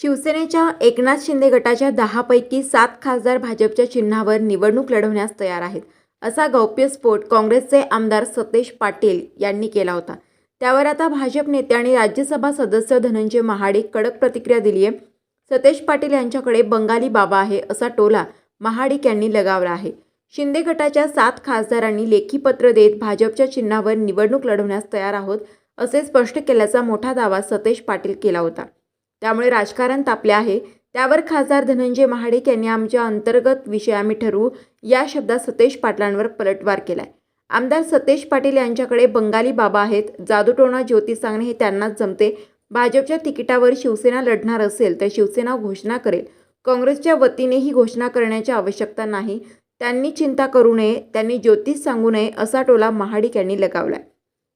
शिवसेनेच्या एकनाथ शिंदे गटाच्या दहापैकी सात खासदार भाजपच्या चिन्हावर निवडणूक लढवण्यास तयार आहेत असा गौप्यस्फोट काँग्रेसचे आमदार सतेज पाटील यांनी केला होता. त्यावर आता भाजप नेते आणि राज्यसभा सदस्य धनंजय महाडिक कडक प्रतिक्रिया दिली आहे. सतेज पाटील यांच्याकडे बंगाली बाबा आहे असा टोला महाडिक यांनी लगावला आहे. शिंदे गटाच्या सात खासदारांनी लेखी पत्र देत भाजपच्या चिन्हावर निवडणूक लढवण्यास तयार आहोत असे स्पष्ट केल्याचा मोठा दावा सतेज पाटील केला होता. त्यामुळे राजकारण तापले आहे. त्यावर खासदार धनंजय महाडिक यांनी आमच्या अंतर्गत विषय आम्ही ठरवू या शब्दात सतेज पाटलांवर पलटवार केलाय. आमदार सतेज पाटील यांच्याकडे बंगाली बाबा आहेत. जादूटोणा ज्योती सांगणे हे त्यांनाच जमते. भाजपच्या तिकिटावर शिवसेना लढणार असेल तर शिवसेना घोषणा करेल. काँग्रेसच्या वतीने ही घोषणा करण्याची आवश्यकता नाही. त्यांनी चिंता करू नये त्यांनी ज्योतिष सांगू नये असा टोला महाडिक यांनी लगावलाय.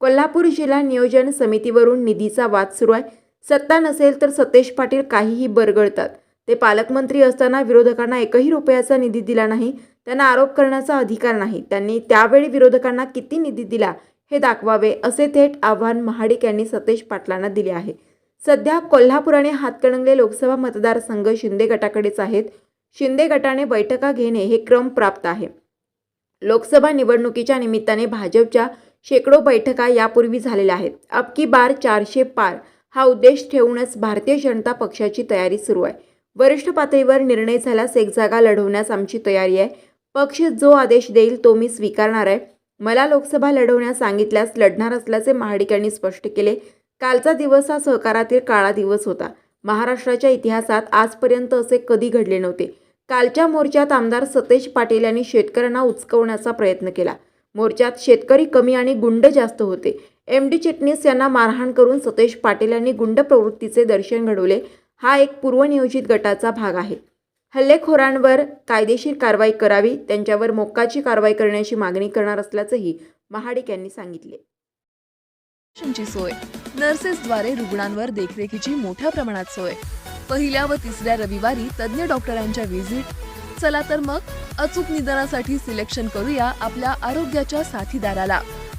कोल्हापूर जिल्हा नियोजन समितीवरून निधीचा वाद सुरू आहे. सत्ता नसेल तर सतेज पाटील काहीही बरगळतात. ते पालकमंत्री असताना विरोधकांना एकही रुपयाचा निधी दिला नाही. त्यांना आरोप करण्याचा अधिकार नाही. त्यांनी त्यावेळी विरोधकांना किती निधी दिला हे दाखवावे असे थेट आव्हान महाडिक यांनी सतेज पाटलांना दिले आहे. सध्या कोल्हापूर आणि हातकणंगले लोकसभा मतदारसंघ शिंदे गटाकडेच आहेत. शिंदे गटाने बैठका घेणे हे क्रम प्राप्त आहे. लोकसभा निवडणुकीच्या निमित्ताने भाजपच्या शेकडो बैठका यापूर्वी झालेल्या आहेत. अबकी बार चारशे पार. हा उद्देश ठेवूनच भारतीय जनता पक्षाची तयारी सुरू आहे. वरिष्ठ पातळीवर निर्णय झाल्यास एक जागा लढवण्यास आमची तयारी आहे. पक्ष जो आदेश देईल तो मी स्वीकारणार आहे. मला लोकसभा लढवण्यास सांगितल्यास लढणार असल्याचे महाडिक यांनी स्पष्ट केले. कालचा दिवस हा सहकारातील काळा दिवस होता. महाराष्ट्राच्या इतिहासात आजपर्यंत असे कधी घडले नव्हते. कालच्या मोर्चात आमदार सतेज पाटील यांनी शेतकऱ्यांना उचकवण्याचा प्रयत्न केला. मोर्चात शेतकरी कमी आणि गुंड जास्त होते. एम डी चिटणीस यांना मारहाण करून सतेज पाटील यांनी गुंड प्रवृत्तीचे दर्शन घडवले. हा एक पूर्वनियोजित गटाचा भाग आहे. हल्लेखोरांवर कायदेशीर कारवाई करावी त्यांच्यावर मोक्काची कारवाई करण्याची मागणी करणार असल्याचंही महाडिक यांनी सांगितले. सोय. नर्सेसद्वारे रुग्णांवर देखरेखीची मोठ्या प्रमाणात सोय. पहिल्या व तिसऱ्या रविवारी तज्ज्ञ डॉक्टरांच्या व्हिजिट. चला तर मग अचूक निदानासाठी सिलेक्शन करूया आपल्या आरोग्याच्या साथीदाराला.